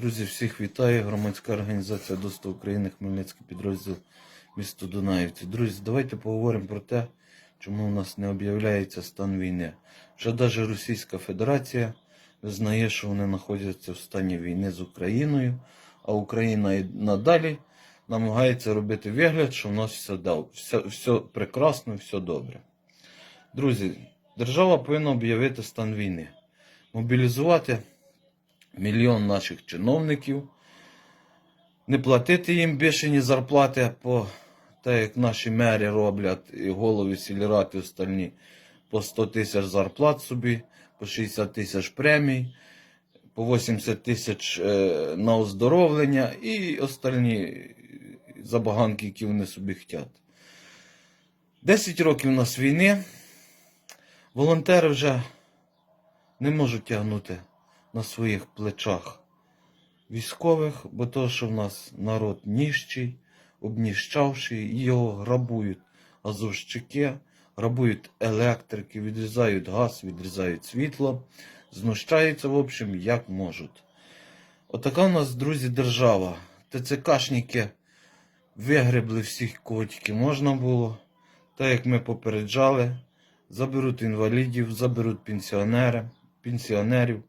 Друзі, всіх вітаю. Громадська організація «Доступ України, Хмельницький підрозділ місто Дунаївці. Друзі, давайте поговоримо про те, чому у нас не об'являється стан війни. Вже навіть Російська Федерація визнає, що вони знаходяться в стані війни з Україною, а Україна і надалі намагається робити вигляд, що в нас все, дав, все, все прекрасно, все добре. Друзі, держава повинна об'явити стан війни, мобілізувати мільйон наших чиновників, не платити їм бішені зарплати, по те, як наші мери роблять, і голови сільрад і остальні, по 100 тисяч зарплат собі, по 60 тисяч премій, по 80 тисяч е, на оздоровлення і остальні забаганки, які вони собі хочуть. 10 років у нас війни. Волонтери вже не можуть тягнути на своїх плечах військових, бо то, що в нас народ ніщий, обніщавший, його грабують азовщики, грабують електрики, відрізають газ, відрізають світло, знущаються, в общем, як можуть. Отака у нас, друзі, держава. ТЦКшники вигребли всіх, кого тільки можна було. Так як ми попереджали, заберуть інвалідів, заберуть пенсіонери, пенсіонерів.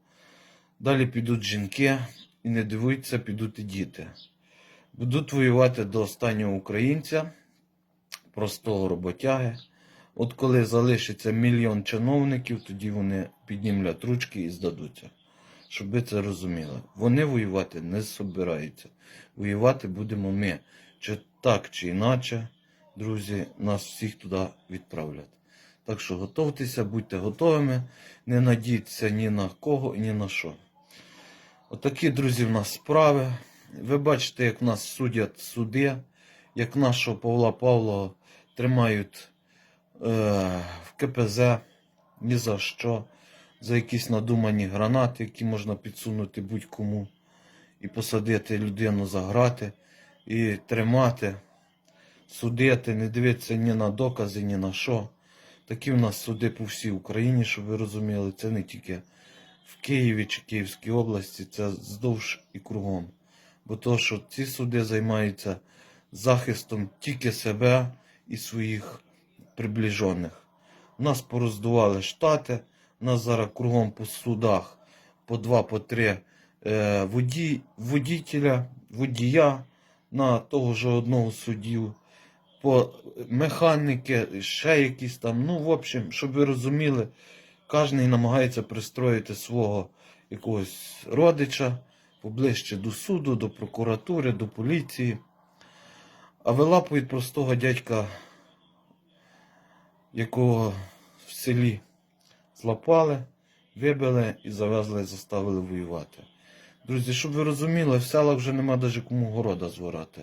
Далі підуть жінки і не дивуються, підуть і діти. Будуть воювати до останнього українця, простого роботяги. От коли залишиться мільйон чиновників, тоді вони піднімлять ручки і здадуться. Щоб ви це розуміли. Вони воювати не собираються. Воювати будемо ми. Чи так, чи іначе, друзі, нас всіх туди відправлять. Так що готуйтеся, будьте готовими, не надійтеся ні на кого ні на що. Отакі, друзі, в нас справи. Ви бачите, як нас судять суди, як нашого Павла Павлова тримають е, в КПЗ ні за що, за якісь надумані гранати, які можна підсунути будь-кому, і посадити людину за грати, і тримати, судити, не дивитися ні на докази, ні на що. Такі в нас суди по всій Україні, щоб ви розуміли, це не тільки в Києві чи Київській області, це здовж і кругом. Бо то, що ці суди займаються захистом тільки себе і своїх приближених. Нас пороздували штати, нас зараз кругом по судах по два, по три е, водій, водітеля, водія на того ж одного суддю, по механіки, ще якісь там. Ну, в общем, щоб ви розуміли, кожен намагається пристроїти свого якогось родича поближче до суду, до прокуратури, до поліції. А вилапують простого дядька, якого в селі злапали, вибили і завезли, заставили воювати. Друзі, щоб ви розуміли, в селах вже нема навіть кому города зворати.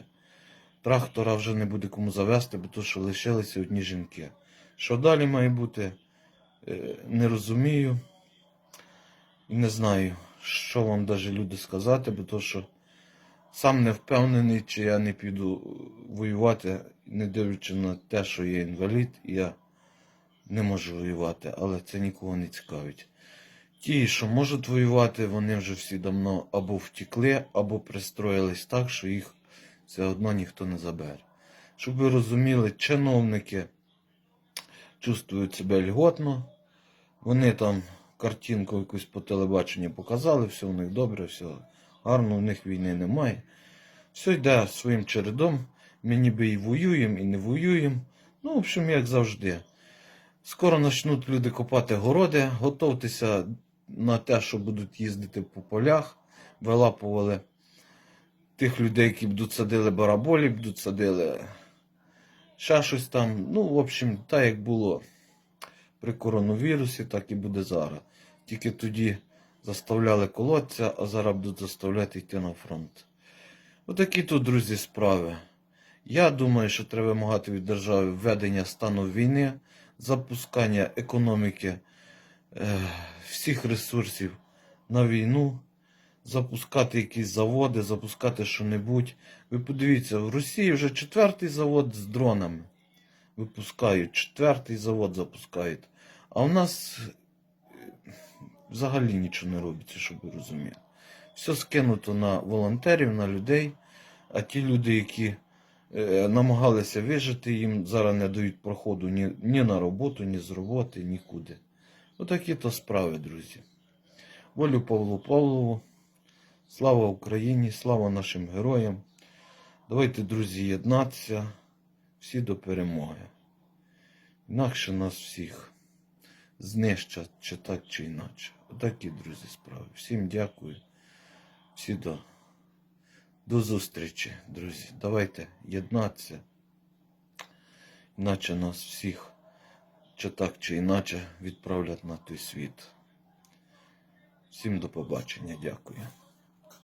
Трактора вже не буде кому завести, бо то, що лишилися одні жінки. Що далі має бути, не розумію. І не знаю, що вам навіть люди сказати, бо то, що сам не впевнений, чи я не піду воювати, не дивлячи на те, що я інвалід, я не можу воювати, але це нікого не цікавить. Ті, що можуть воювати, вони вже всі давно або втікли, або пристроїлись так, що їх все одно ніхто не забере. Щоб ви розуміли, чиновники чувствують себе льготно, вони там картинку якусь по телебаченню показали, все у них добре, все гарно, у них війни немає. Все йде своїм чередом. Ми ніби і воюємо, і не воюємо. Ну, в общем, як завжди. Скоро почнуть люди копати городи, готуйтеся на те, що будуть їздити по полях, вилапували тих людей, які будуть садили бараболі, будуть садили ще щось там. Ну, в общем, так як було при коронавірусі, так і буде зараз. Тільки тоді заставляли колоться, а зараз будуть заставляти йти на фронт. Отакі тут, друзі, справи. Я думаю, що треба вимагати від держави введення стану війни, запускання економіки е, всіх ресурсів на війну, запускати якісь заводи, запускати що-небудь. Ви подивіться, в Росії вже четвертий завод з дронами випускають, четвертий завод запускають. А у нас е, взагалі нічого не робиться, щоб ви розуміли. Все скинуто на волонтерів, на людей. А ті люди, які е, намагалися вижити, їм зараз не дають проходу ні, ні на роботу, ні з роботи, нікуди. Отакі то справи, друзі. Волю Павлу Павлову. Слава Україні, слава нашим героям. Давайте, друзі, єднатися всі до перемоги. Інакше нас всіх знищать, чи так, чи інакше. Отакі, друзі, справи. Всім дякую. Всі до, до зустрічі, друзі. Давайте єднатися. Іначе нас всіх, чи так, чи інакше, відправлять на той світ. Всім до побачення. Дякую.